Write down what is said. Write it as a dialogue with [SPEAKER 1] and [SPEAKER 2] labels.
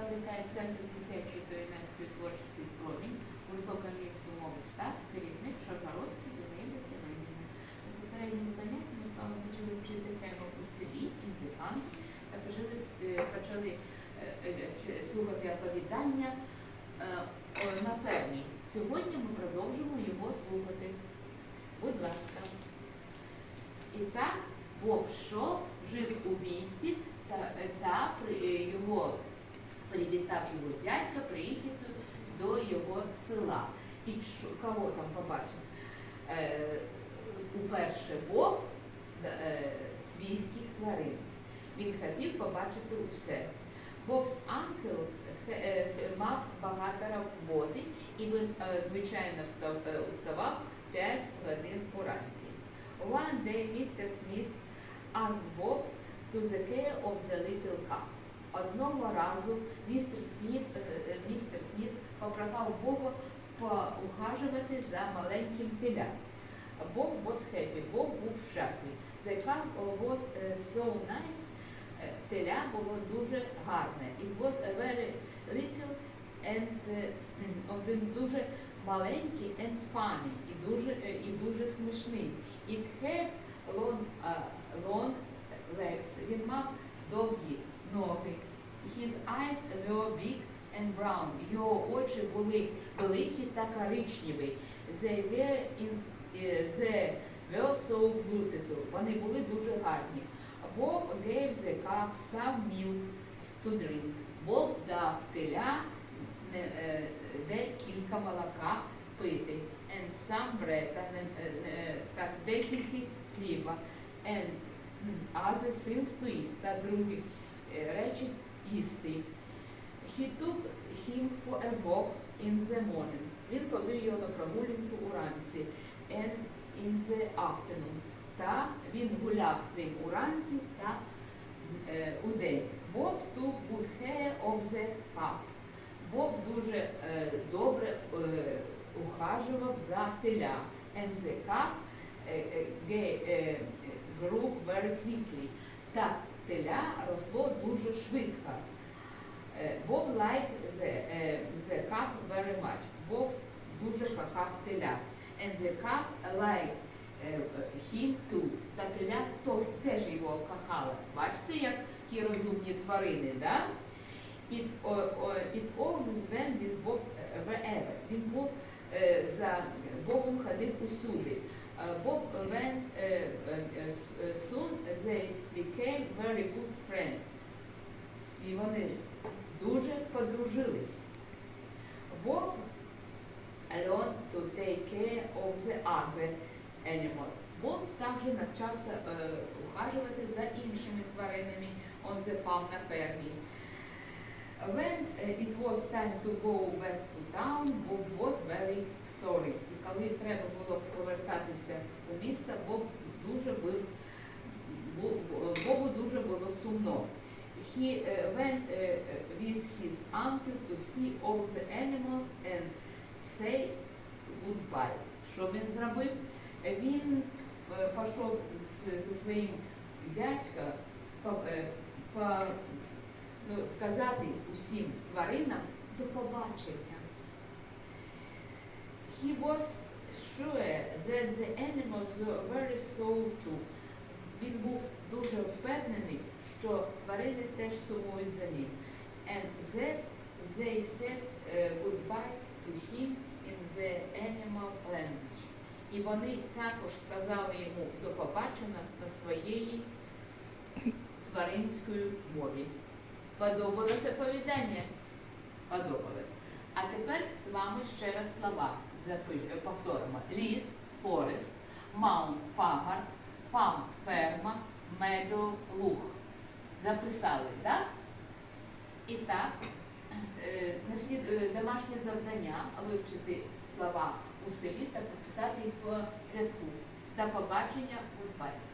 [SPEAKER 1] вітає Центр дитячої та юнацької творчості промінь, англійської мови СТАП, керівник Шаргородський Зинаїда Семенівна. На попередньому занятті ми з вами почали вчити тему у селі, інзикант, та почали, е, е, е, слухати оповідання на фермі. Сьогодні ми продовжимо його слухати. Будь ласка. І так Боб Шо жив у місті та, та його привітав його дядька приїхати до його села. І кого там побачив? Е, уперше Боб е, свійських тварин. Він хотів побачити усе. Бобс Анкл хе- е, мав багато роботи, і він, е, звичайно, встав, е, вставав 5 годин уранці. One day Mr. Smith asked Bob to the care of the little calf. Одного разу містер Сміт, е, е, містер Сміт попрохав Бога поухажувати за маленьким телям. Бог was happy, Бог був щасливий. The calf was е, so nice, Е, теля було дуже гарне. It was a very little and е, він дуже маленький and funny, і дуже, е, і дуже смішний. It had long, long legs. Він мав довгі ноги. His eyes were big and brown. Його очі були великі та коричневі. They were, in, е, they were so beautiful. Вони були дуже гарні. Bob gave the calf some milk to drink. Боб дав теля не, е, декілька молока пити. And some bread, та, е, декілька хліба. And mm, other things to eat, та другі е, речі їсти. He took him for a walk in the morning. Він повів його на прогулянку уранці. And in the afternoon. Та він гуляв з ним уранці та е, удень. Bob took good care of the calf. Боб дуже е, добре е, ухажував за теля. And the calf е, е, е, grew very quickly. Та теля росло дуже швидко. Боб е, the calf very much. Боб дуже кохав теля. And the calf liked е, him too. Та теля теж його кохала. Бачите, які розумні тварини, да? It, it always went with Bob wherever. Він був за Богом ходив усюди. Е, Bob went е, е, е, е, soon they became very good friends. І вони дуже подружились. Bob learned to take care of the other animals. Боб також навчався е, ухажувати за іншими тваринами on the farm на фермі. When uh, it was time to go back to town, Bob was very sorry. І коли треба було повертатися у місто, Боб дуже був, бу- Бобу дуже було сумно. He uh, went uh, with his uncle to see all the animals and say goodbye. Що він зробив? Він е, пішов зі своїм дядька по, е, ну, сказати усім тваринам до побачення. He was sure that the animals were very too. Він був дуже впевнений, що тварини теж сумують за ним. And that they said uh, goodbye to him in the animal language. І вони також сказали йому до побачення на своєї тваринської мові. Подобалось оповідання? Подобалось. А тепер з вами ще раз слова повторимо. Ліс, форест, маунт, пагар, фам, ферма, медо, луг. Записали, так? І так, е, е, домашнє завдання вивчити слова у селі та пописати їх по рядку. До побачення, goodbye.